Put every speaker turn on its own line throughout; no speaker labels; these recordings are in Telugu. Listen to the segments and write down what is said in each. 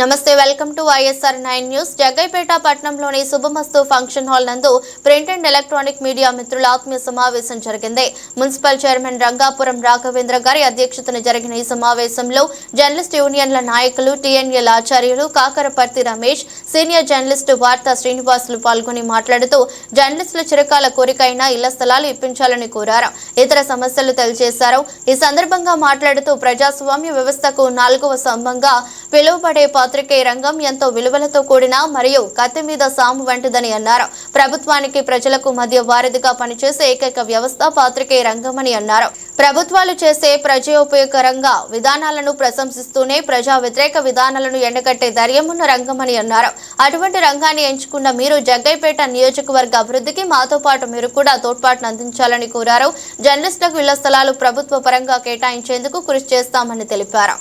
నమస్తే welcome to YSR nine news. Jaggayyapeta పట్టణంలోని శుభమస్తు ఫంక్షన్ హాల్ నందు ప్రింట్ అండ్ ఎలక్ట్రానిక్ మీడియా మిత్రుల ఆత్మీయ సమావేశం జరిగింది. మున్సిపల్ చైర్మన్ రంగాపురం రాఘవేంద్ర గారి అధ్యక్షతన జరిగిన ఈ సమావేశంలో జర్నలిస్ట్ యూనియన్ల నాయకులు టీఎన్ఎల్ ఆచార్యులు కాకరపర్తి రమేష్ సీనియర్ జర్నలిస్టు వార్తా శ్రీనివాసులు పాల్గొని మాట్లాడుతూ జర్నలిస్టుల చిరకాల కోరికైన ఇళ్ళ స్థలాలు ఇప్పించాలని కోరారు. ఇతర సమస్యలు తెలియజేశారు. ఈ సందర్భంగా మాట్లాడుతూ ప్రజాస్వామ్య వ్యవస్థకు నాలుగవ స్తంభంగా పిలువబడే పాత్రికేయ రంగం ఎంతో విలువలతో కూడిన మరియు కత్తి మీద సాము వంటిదని అన్నారు. ప్రభుత్వానికి ప్రజలకు మధ్య వారధిగా పనిచేసే ఏకైక వ్యవస్థ పాత్రికేయ రంగం అని అన్నారు. ప్రభుత్వాలు చేసే ప్రజోపయోగకరంగా విధానాలను ప్రశంసిస్తూనే ప్రజా వ్యతిరేక విధానాలను ఎండగట్టే ధైర్యమున్న రంగమని అన్నారు. అటువంటి రంగాన్ని ఎంచుకున్న మీరు జగ్గైపేట నియోజకవర్గ అభివృద్ధికి మాతో పాటు మీరు కూడా తోడ్పాటును అందించాలని కోరారు. జర్నలిస్టులకు ఇళ్ళ స్థలాలు ప్రభుత్వ పరంగా కేటాయించేందుకు కృషి చేస్తామని తెలిపారు.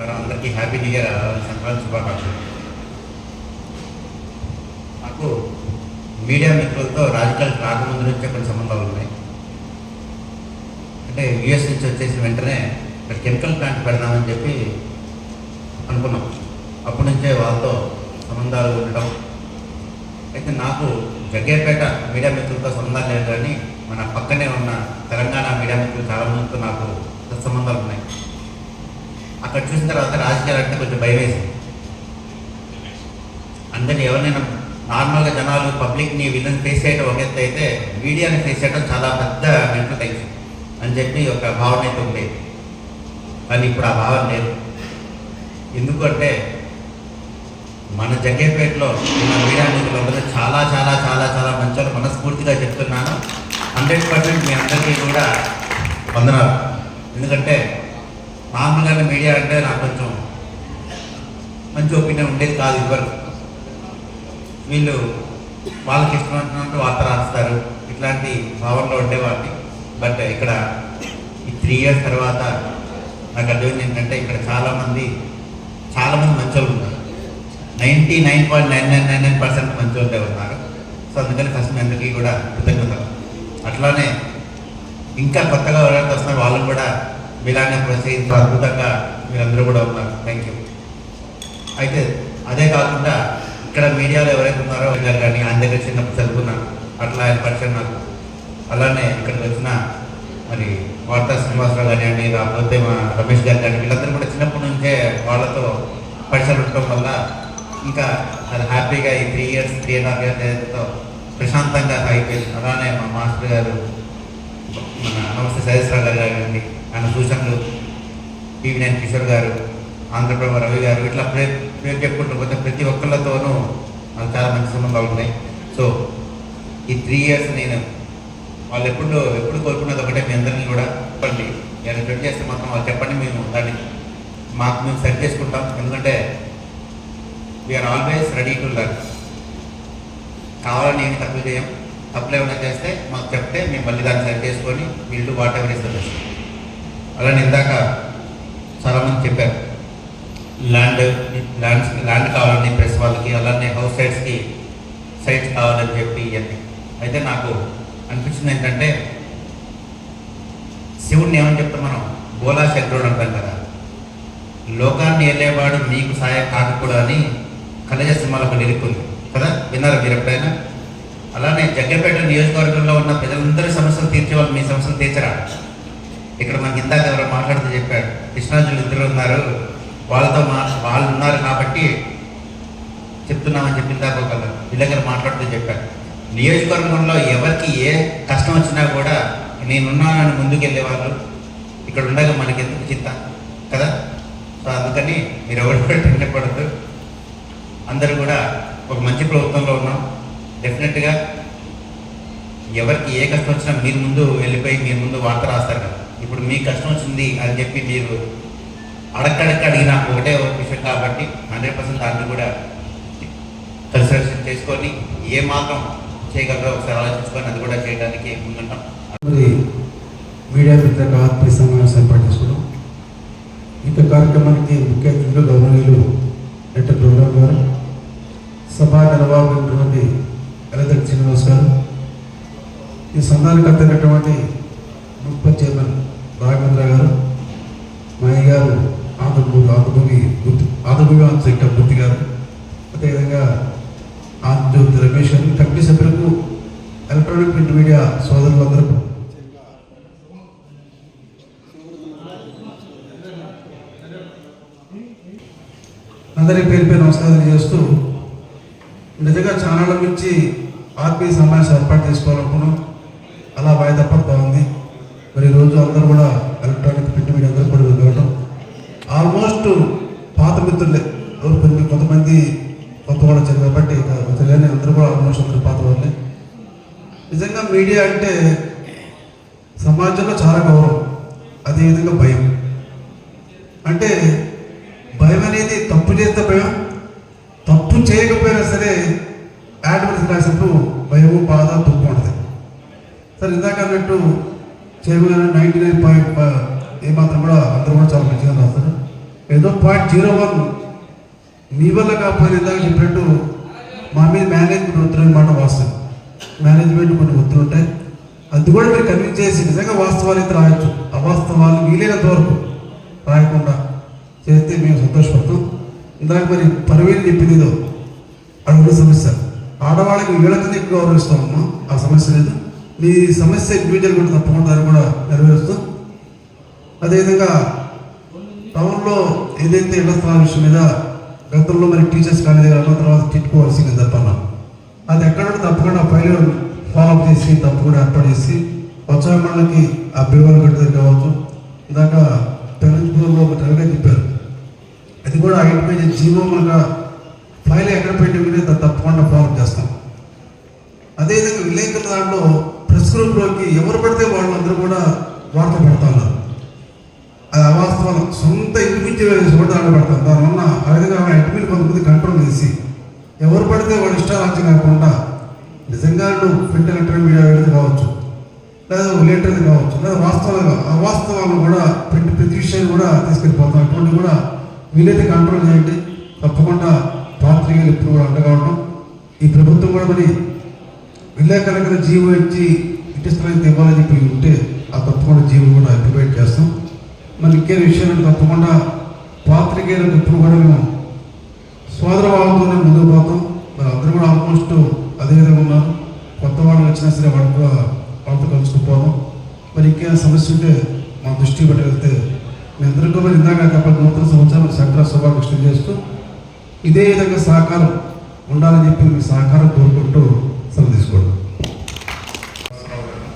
అందరికీ హ్యాపీ న్యూ ఇయర్ సంక్రాంతి శుభాకాంక్షలు. నాకు మీడియా మిత్రులతో రాజకీయాలకు రాకముందు నుంచే కొన్ని సంబంధాలు ఉన్నాయి. అంటే యుఎస్ నుంచి వచ్చేసిన వెంటనే ఇక్కడ కెమికల్ ప్లాంట్ పెడదామని చెప్పి అనుకున్నాం. అప్పటి నుంచే వాళ్ళతో సంబంధాలు ఉండడం. అయితే నాకు జగ్గేపేట మీడియా మిత్రులతో సంబంధాలు లేదు కానీ మన పక్కనే ఉన్న తెలంగాణ మీడియా మిత్రులు చాలా మందితో నాకు సంబంధాలు ఉన్నాయి. అక్కడ చూసిన తర్వాత రాజకీయాలు అంటే కొంచెం భయం వేసింది అందరినీ ఎవరినైనా నార్మల్గా జనాలు పబ్లిక్ని వీళ్ళని ఫేస్ చేయడం ఒక ఎత్తు అయితే మీడియాని ఫేస్ చేయడం చాలా పెద్ద మెంటల్ టెన్షన్ అని చెప్పి ఒక భావన అయితే ఉండేది. కానీ ఇప్పుడు ఆ భావన లేదు. ఎందుకంటే మన జగ్గేపేటలో ఉన్న మీడియా నిధులందరూ చాలా చాలా చాలా చాలా మంచి మనస్ఫూర్తిగా చెప్తున్నాను. హండ్రెడ్ పర్సెంట్ మీ అందరికీ కూడా వందనాలు. ఎందుకంటే నార్మల్గా మీడియా అంటే నాకు కొంచెం మంచి ఒపీనియన్ ఉండేది కాదు ఇవ్వరు వీళ్ళు వాళ్ళకి ఇష్టమైనట్టు వార్త రాస్తారు. ఇట్లాంటి భావనలో ఉండేవాడిని. బట్ ఇక్కడ ఈ త్రీ ఇయర్స్ తర్వాత నాకు అర్థమైంది ఏంటంటే ఇక్కడ చాలామంది చాలామంది మంచోళ్ళు ఉన్నారు. Ninety nine point nine nine nine nine percent మంచోళ్ళే ఉన్నారు సో అందుకని ఫస్ట్ మీ అందరికీ కూడా కృతజ్ఞతలు. అట్లానే ఇంకా కొత్తగా ఎవరైతే వస్తున్నారు వాళ్ళు కూడా మీలానే ప్రోత్సహించు అద్భుతంగా మీరందరూ కూడా ఉన్నారు. థ్యాంక్ యూ అయితే అదే కాకుండా ఇక్కడ మీడియాలో ఎవరైతే ఉన్నారో గారు కానీ ఆయన దగ్గర చిన్నప్పుడు చదువుకున్నాను అట్లా ఆయన పరిచయం నాకు. అలానే ఇక్కడికి వచ్చిన మరి వార్తా శ్రీనివాసరావు కానివ్వండి లేకపోతే మా రమేష్ గారు కానీ వీళ్ళందరూ కూడా చిన్నప్పటి నుంచే వాళ్ళతో పరిచయం ఉండటం వల్ల ఇంకా అది హ్యాపీగా ఈ three years three and half ఇయర్స్తో ప్రశాంతంగా అయిపోయింది. అలానే మా మాస్టర్ గారు మన నమస్తే సహేశ్వరరావు గారు కానివ్వండి ఆయన సూచనలు టీవీ నైన్ కిషోర్ గారు ఆంధ్రప్రభ రవి గారు ఇట్లా ప్రే పేరు చెప్పుకుంటూ పోతే ప్రతి ఒక్కళ్ళతోనూ నాకు చాలా మంచి సంబంధాలు ఉన్నాయి. సో ఈ త్రీ ఇయర్స్ నేను వాళ్ళు ఎప్పుడు ఎప్పుడు కోరుకున్నది ఒకటే మీ అందరినీ కూడా చెప్పండి. నేను చెడు చేస్తే మాత్రం వాళ్ళు చెప్పండి మేము దాన్ని మాకు మేము సెట్ చేసుకుంటాం. ఎందుకంటే we're always ready to learn కావాలని ఏమి తప్పులు చేయం తప్పులు ఏమైనా చేస్తే మాకు చెప్తే మేము మళ్ళీ దాన్ని సెట్ చేసుకొని వీళ్ళు వాట్ ఎవర్ ఇస్ అలానే ఇందాక చాలామంది చెప్పారు ల్యాండ్ ల్యాండ్స్ ల్యాండ్ కావాలని ప్రెస్ వాళ్ళకి అలానే హౌస్ సైట్స్కి సైట్స్ కావాలని చెప్పి ఇవన్నీ. అయితే నాకు అనిపించింది ఏంటంటే శివుడిని ఏమని చెప్తాం మనం? గోలా శంకరుడు అంటాం కదా. లోకాన్ని వెళ్ళేవాడు మీకు సాయం కాకూడదు అని కలజ సినిమాలో ఒక లిరిక్ ఉంది కదా. విన్నారా మీరు ఎప్పుడైనా? అలానే జగ్గపేట నియోజకవర్గంలో ఉన్న ప్రజలందరి సమస్యలు తీర్చేవాళ్ళు మీ సమస్యలు తీర్చరా? ఇక్కడ మనకి ఇందాక ఎవరో మాట్లాడుతూ చెప్పాడు కృష్ణార్జులు ఇద్దరు ఉన్నారు వాళ్ళతో మా వాళ్ళు ఉన్నారు కాబట్టి చెప్తున్నామని చెప్పిన దాకా ఒకళ్ళు విలేకర మాట్లాడుతూ చెప్పాడు నియోజకవర్గంలో ఎవరికి ఏ కష్టం వచ్చినా కూడా నేనున్నానని ముందుకెళ్ళే వాళ్ళు ఇక్కడ ఉండగా మనకి ఎందుకు చింత కదా? సో అందుకని మీరు ఎవరు కూడా టెన్షన్ అందరూ కూడా ఒక మంచి ప్రభుత్వంలో ఉన్నాం. డెఫినెట్గా ఎవరికి ఏ కష్టం వచ్చినా మీరు ముందు వెళ్ళిపోయి మీరు ముందు వార్త రాస్తారు కదా. ఇప్పుడు మీ కష్టం వచ్చింది అని చెప్పి మీరు అడక్కడక్క అడిగిన ఒకటే ఒక విషయం కాబట్టి హండ్రెడ్ పర్సెంట్ దాన్ని కూడా కన్సిడరేషన్ చేసుకొని ఏ మాత్రం చేయగలరో ఒకసారి ఆలోచించుకొని అది కూడా చేయడానికి ముందుంటాం.
మీడియా మిత్రులకు ఆత్మీయ సమావేశం ఏర్పాటు చేసుకున్నాం. ఇంత కార్యక్రమానికి ముఖ్య అతిథులు గౌరవనీయులు డాక్టర్ ప్రోగ్రాం గారు సభా నిర్వాహకులైనటువంటి ఎలదర్ శ్రీనివాస్ గారు ఈ సంఘానికి అత్తైనటువంటి ముప్పై చైర్మన్ రాఘవేంద్ర గారు మా అయ్య గారు ఆంధ్రభూమి ఆంధ్రభూమి గుర్తు ఆదవివాన్ శంకర్ మూర్తి గారు అదేవిధంగా ఆంధ్రజ్యోతి రమేష్ గారు కమిటీ సభ్యులకు ఎలక్ట్రానిక్ ప్రింట్ మీడియా సోదరులందరూ. అందరి పేరు పేరు నమస్కారం చేస్తూ నిజంగా ఛానళ్ళ నుంచి ఆర్పీ సమావేశం ఏర్పాటు చేసుకోవాలనుకున్నాం. అలా వాయిదా పడుతూ ఉంది. మరి ఈరోజు అందరూ కూడా ఎలక్ట్రానిక్ ప్రింట్ మీడియా అందరూ కూడా వెళ్ళడం ఆల్మోస్ట్ పాత మిత్రులే. కొంచెం కొంతమంది కొత్త కూడా వచ్చారు కాబట్టి తెలియని అందరూ కూడా ఆల్మోస్ట్ అందరూ పాత వాళ్ళే. నిజంగా మీడియా అంటే సమాజంలో చాలా గౌరవం అదేవిధంగా భయం. అంటే భయం అనేది తప్పు చేస్తే భయం తప్పు చేయకపోయినా సరే యాడ్వర్స్ రాసినప్పుడు భయము బాధ దుఃఖం ఉంటుంది. సరే ఇందాక అన్నట్టు చైర్మన్ నైంటీ నైన్ పాయింట్ ఏమాత్రం కూడా అందరూ కూడా చాలా మంచిగా రాస్తారు. ఏదో పాయింట్ జీరో వన్ మీ వల్ల కాకపోయినా ఇందాక చెప్పినట్టు మా మీద మేనేజ్మెంట్ ఉత్తరం మాట వాస్తవం. మేనేజ్మెంట్ కొన్ని ఉత్తరం ఉంటాయి. అది కూడా మీరు కన్విన్స్ చేసి నిజంగా వాస్తవాలు అయితే రాయొచ్చు. అవాస్తవాలు వీలైనంత వరకు రాయకుండా చేస్తే మేము సంతోషపడతాం. ఇందాక మరి పర్వేలు చెప్పింది ఏదో అడుగుల సమస్య. ఆడవాళ్ళకి వీళ్ళకన్నా ఎక్కువ గౌరవిస్తామమ్మా. ఆ సమస్య లేదు. మీ సమస్య ఇండివిజువల్ కూడా తప్పకుండా దాన్ని కూడా నెరవేరుస్తాం అదేవిధంగా టౌన్లో ఏదైతే ఇళ్ళ స్థలాల విషయం మీద గతంలో మరి టీచర్స్ కాలేజ్ దగ్గర అన్న తర్వాత తిట్టుకోవాల్సింది తప్పన్నా అది ఎక్కడ తప్పకుండా ఫైల్ ఫాలో అప్ చేసి తప్పకుండా ఏర్పాటు చేసి వచ్చే ఆ బిల్వల్ కట్టేది కావచ్చు ఇందాక పెరంజ్పూర్లో ఒక టైంగా చెప్పారు. అది కూడా ఐడెంటిఫై చేసి జీవో మనక ఫైల్ ఎక్కడ పెట్టి తప్పకుండా ఫాలో అప్ చేస్తాం. అదేవిధంగా విలేకరుల దాంట్లో సంస్కృతిలోకి ఎవరు పడితే వాళ్ళందరూ కూడా వార్త పడతా ఉన్నారు. అది అవాస్తవం సొంత ఇంటిమించి కూడా దాంట్లో పెడతారు దానివల్ల ఆ విధంగా ఇంటి మీద కొంతమంది కంట్రోల్ చేసి ఎవరు పడితే వాళ్ళు ఇష్టారాజ్యం కాకుండా నిజంగా నువ్వు ప్రింట్ ఎలక్ట్రానిక్ మీడియా వెళ్ళేది కావచ్చు లేదా లేటర్ది కావచ్చు లేదా వాస్తవాలుగా అవాస్తవాలను కూడా ప్రింట్ ప్రతి విషయాన్ని కూడా తీసుకెళ్ళిపోతాం. అటువంటి కూడా వీలైతే కంట్రోల్ చేయండి. తప్పకుండా పాత్రికలు ఎప్పుడు కూడా అండగా ఉండడం ఈ ప్రభుత్వం కూడా మరి విలేకరులకు జీవో ఇచ్చి ఇంటి స్థలం ఇవ్వాలని చెప్పి ఉంటే ఆ తప్పకుండా జీవో కూడా ఇంప్లిమెంట్ చేస్తాం. మరి ఇంకే విషయాలు తప్పకుండా పాత్రికేయులకు ఎప్పుడు కూడా మేము సోదర భావంతోనే ముందుకు పోతాం. మరి అందరూ కూడా ఆల్మోస్ట్ అదేవిధంగా ఉన్నారు. కొత్త వాళ్ళు వచ్చినా సరే వాళ్ళు కూడా వాళ్ళతో కలుసుకుపోదాం మరి ఇంకేమైనా సమస్య ఉంటే మా దృష్టి పెట్టి వెళ్తే మీ అందరికీ మరి ఇందాక చెప్పిన నూతన సంవత్సరం శంకర శుభాకృష్ణ చేస్తూ ఇదే విధంగా సహకారం ఉండాలని చెప్పి మీ సహకారం కోరుకుంటూ సెలవు తీసుకోండి
రావు గారు.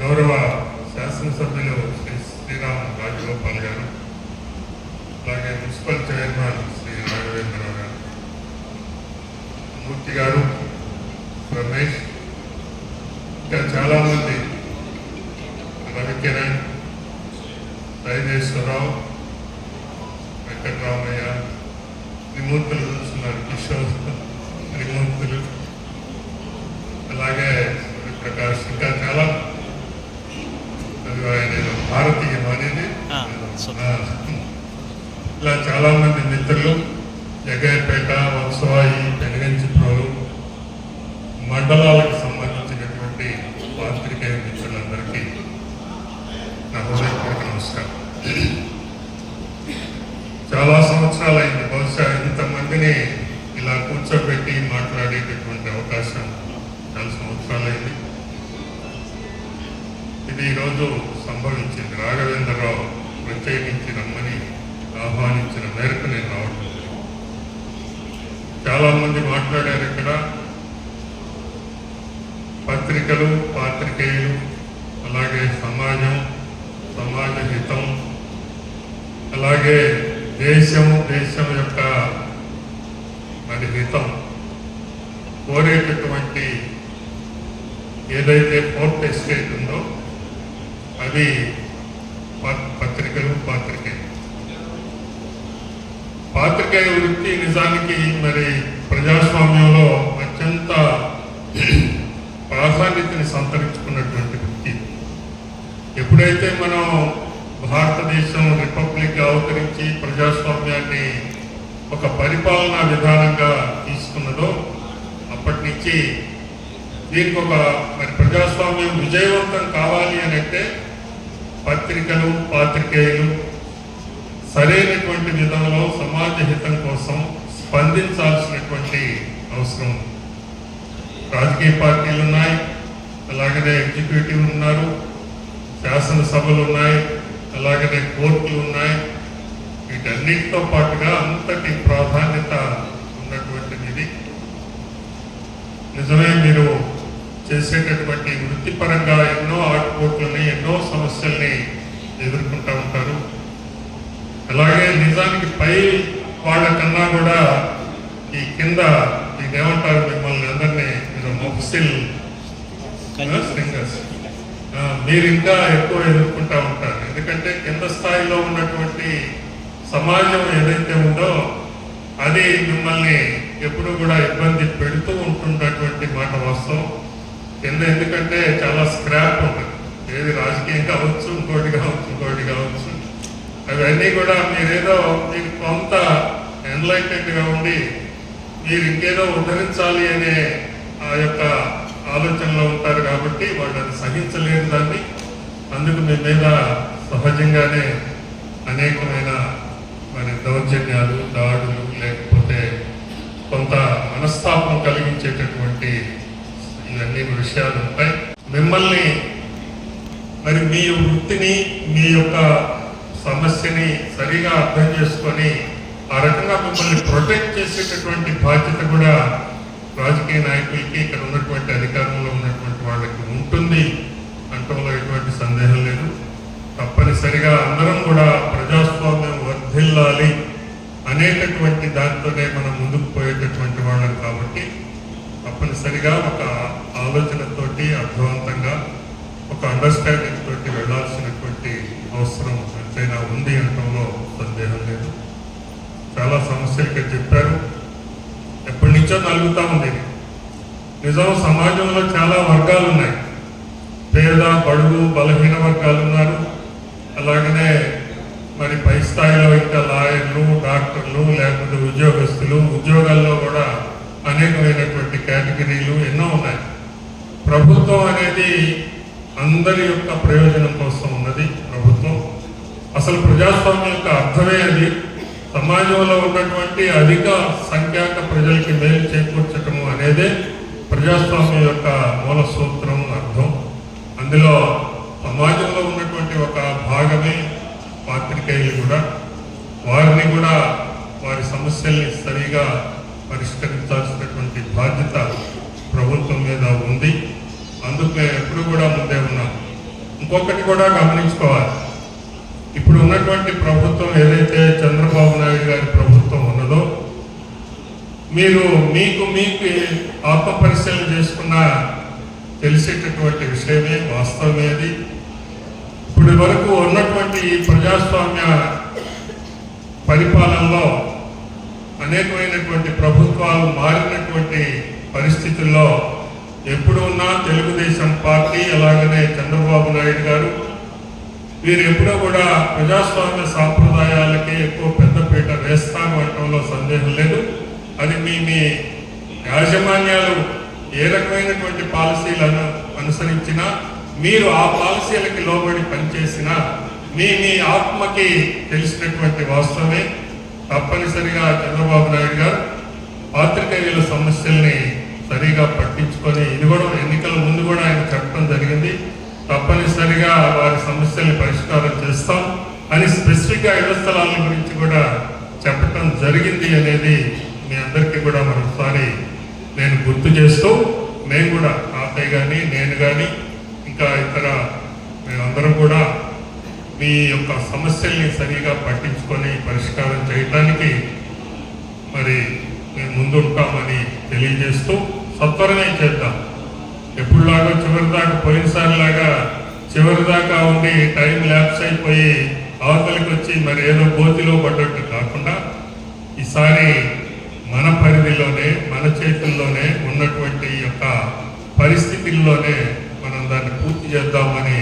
గౌరవ శాసనసభ్యులు శ్రీ శ్రీరామ్ రాజగోపాల్ గారు అలాగే మున్సిపల్ చైర్మన్ శ్రీ రాఘవేంద్రరావు గారు మూర్తి గారు రమేష్ ఇంకా చాలామంది రవికిరణ్ రైజేశ్వరరావు వెంకటరామయ్య త్రిమూర్తులు చూస్తున్నారు కిషోర్ త్రిమూర్తులు అలాగే ప్రకాష్ ఇంకా చాలా ఆయన భారతీయం అనేది ఇలా చాలా మంది మిత్రులు జగైపేట వంశవాయి పెనుగంచిప్రోలు మండలాలకు సంబంధించినటువంటి పాత్రికేయ మిత్రులందరికీ నా హృదయపూర్వక నమస్కారం చాలా సంవత్సరాలు అయింది బహుశా ఇంతమందిని ఇలా కూర్చోబెట్టి మాట్లాడేటటువంటి అవకాశం చాలా సంవత్సరాలైంది. ఇది ఈరోజు సంభవించింది. రాఘవేంద్రరావు ప్రత్యేకించి రమ్మని ఆహ్వానించిన మేరకు నేను రావడం చాలామంది మాట్లాడారు ఇక్కడ. పత్రికలు పాత్రికేయులు అలాగే సమాజం సమాజ హితం అలాగే దేశం దేశం యొక్క మరి హితం కోరేటటువంటి ఏదైతే ఫోర్త్ ఎస్టేట్ ఉందో అది పత్రికలు పాత్రికేయులు పాత్రికేయ వృత్తి నిజానికి మరి ప్రజాస్వామ్యంలో అత్యంత ప్రాధాన్యతని సంతరించుకున్నటువంటి వృత్తి ఎప్పుడైతే మనం భారతదేశం రిపబ్లిక్ అవతరించి ప్రజాస్వామ్యాన్ని ఒక పరిపాలనా విధానంగా తీసుకున్నదో అప్పటి నుంచి దీనికి ఒక మరి ప్రజాస్వామ్యం విజయవంతం కావాలి అని అంటే పత్రికలు పాత్రికేయులు సరైనటువంటి విధంలో సమాజ హితం కోసం స్పందించాల్సినటువంటి అవసరం. ఉంది రాజకీయ పార్టీలు ఉన్నాయి అలాగనే ఎగ్జిక్యూటివ్ ఉన్నారు శాసనసభలు ఉన్నాయి అలాగనే కోర్టులు ఉన్నాయి. వీటన్నిటితో పాటుగా అంతటి ప్రాధాన్యత ఉన్నటువంటిది ఇది నిజమే మీరు చేసేటటువంటి వృత్తిపరంగా ఎన్నో ఆటుపోట్లని ఎన్నో సమస్యల్ని ఎదుర్కొంటూ ఉంటారు. అలాగే నిజానికి పై వాళ్ళకన్నా కూడా ఈ కింద ఇదేమంటారు మిమ్మల్ని అందరినీ? మీరు మొఫ్సిల్ సింగర్స్. మీరు ఇంకా ఎక్కువ ఎదుర్కొంటూ ఉంటారు. ఎందుకంటే కింద స్థాయిలో ఉన్నటువంటి సమాజం ఏదైతే ఉందో అది మిమ్మల్ని ఎప్పుడు కూడా ఇబ్బంది పెడుతూ ఉంటున్నటువంటి మాట వాస్తవం. కింద ఎందుకంటే చాలా స్క్రాప్ ఉంటుంది ఏది రాజకీయం కావచ్చు ఇంకోటి కావచ్చు ఇంకోటి కావచ్చు. అవన్నీ కూడా మీరేదో మీకు కొంత ఎన్లైటెడ్గా ఉండి మీరు ఇంకేదో ఉద్ధరించాలి అనే ఆ యొక్క ఆలోచనలో ఉంటారు కాబట్టి వాళ్ళు అది సహించలేని దాన్ని. అందుకు మీ మీద సహజంగానే అనేకమైన మరి దౌర్జన్యాలు దాడులు లేకపోతే కొంత మనస్తాపం కలిగించేటటువంటి ఇవన్నీ విషయాలు ఉంటాయి. మిమ్మల్ని మరి మీ వృత్తిని మీ యొక్క సమస్యని సరిగా అర్థం చేసుకొని ఆ రకంగా మిమ్మల్ని ప్రొటెక్ట్ చేసేటటువంటి బాధ్యత కూడా రాజకీయ నాయకులకి ఇక్కడ ఉన్నటువంటి అధికారంలో ఉన్నటువంటి వాళ్ళకి ఉంటుంది అంటంలో ఎటువంటి సందేహం లేదు. తప్పనిసరిగా అందరం కూడా ప్రజాస్వామ్యం వర్ధిల్లాలి అనేటటువంటి దానితోనే మనం ముందుకు పోయేటటువంటి వాళ్ళం కాబట్టి తప్పనిసరిగా ఒక ఆలోచనతోటి అర్థవంతంగా ఒక అండర్స్టాండింగ్ తోటి వెళ్ళాల్సినటువంటి అవసరం ఎంతైనా ఉంది అనటంలో సందేహం లేదు. చాలా సమస్యలు ఇక్కడ చెప్పారు. నుంచో నలుగుతూ ఉంది. నిజం సమాజంలో చాలా వర్గాలు ఉన్నాయి పేద బడుగు బలహీన వర్గాలు ఉన్నారు అలాగనే మరి పై స్థాయిలో ఇంకా లాయర్లు డాక్టర్లు లేకపోతే ఉద్యోగస్తులు ఉద్యోగాల్లో కూడా అనేకమైనటువంటి కేటగిరీలు ఎన్నో ఉన్నాయి. ప్రభుత్వం అనేది అందరి యొక్క ప్రయోజనం కోసం ఉన్నది ప్రభుత్వం. అసలు ప్రజాస్వామ్యం యొక్క అర్థమే అది. సమాజంలో ఉన్నటువంటి అధిక సంఖ్యాక ప్రజలకి మేలు చేకూర్చటము అనేదే ప్రజాస్వామ్యం యొక్క మూల సూత్రం అర్థం. అందులో సమాజంలో ఉన్నటువంటి ఒక భాగమే పాత్రికేయులు కూడా. వారిని కూడా వారి సమస్యల్ని సరిగా పరిష్కరించాల్సినటువంటి బాధ్యత ప్రభుత్వం మీద ఉంది. అందుకే ఎప్పుడు కూడా ముందే ఉన్నాం. ఇంకొకటి కూడా గమనించుకోవాలి. ఇప్పుడు ఉన్నటువంటి ప్రభుత్వం ఏదైతే చంద్రబాబు నాయుడు గారి ప్రభుత్వం ఉన్నదో మీరు మీకు మీకు ఆత్మ పరిశీలన చేసుకున్న తెలిసేటటువంటి విషయమే వాస్తవమే అది. ఇప్పటి వరకు ఉన్నటువంటి ఈ ప్రజాస్వామ్య పరిపాలనలో అనేకమైనటువంటి ప్రభుత్వాలు మారినటువంటి పరిస్థితుల్లో ఎప్పుడు ఉన్నా తెలుగుదేశం పార్టీ అలాగనే చంద్రబాబు నాయుడు గారు మీరు ఎప్పుడూ కూడా ప్రజాస్వామ్య సాంప్రదాయాలకి ఎక్కువ పెద్దపీట వేస్తాము అనడంలో సందేహం లేదు. అది మీ మీ యాజమాన్యాలు ఏ రకమైనటువంటి పాలసీలను అనుసరించినా మీరు ఆ పాలసీలకి లోబడి పనిచేసినా మీ మీ ఆత్మకి తెలిసినటువంటి వాస్తవమే. తప్పనిసరిగా చంద్రబాబు నాయుడు గారు పాత్రికేయుల సమస్యల్ని సరిగా పట్టించుకొని ఇది కూడా ఎన్నికల ముందు కూడా ఆయన చెప్పడం జరిగింది. తప్పనిసరిగా వారి సమస్యల్ని పరిష్కారం చేస్తాం అని స్పెసిఫిక్గా ఇళ్ళ స్థలాల గురించి కూడా చెప్పటం జరిగింది అనేది మీ అందరికీ కూడా మరొకసారి నేను గుర్తు చేస్తూ మేము కూడా తాతయ్య కానీ నేను కానీ ఇంకా ఇతర మేమందరం కూడా మీ యొక్క సమస్యల్ని సరిగా పట్టించుకొని పరిష్కారం చేయటానికి మరి మేము ముందుంటామని తెలియజేస్తూ సత్వరమే చేద్దాం. ఎప్పుడులాగా చివరి దాకా చివరిదాకా లాగా చివరి దాకా ఉండి టైం ల్యాప్స్ అయిపోయి అవతలికి వచ్చి మరి ఏదో గోతిలో పడ్డట్టు కాకుండా ఈసారి మన పరిధిలోనే మన చేతుల్లోనే ఉన్నటువంటి ఈ యొక్క పరిస్థితుల్లోనే మనం దాన్ని పూర్తి చేద్దామని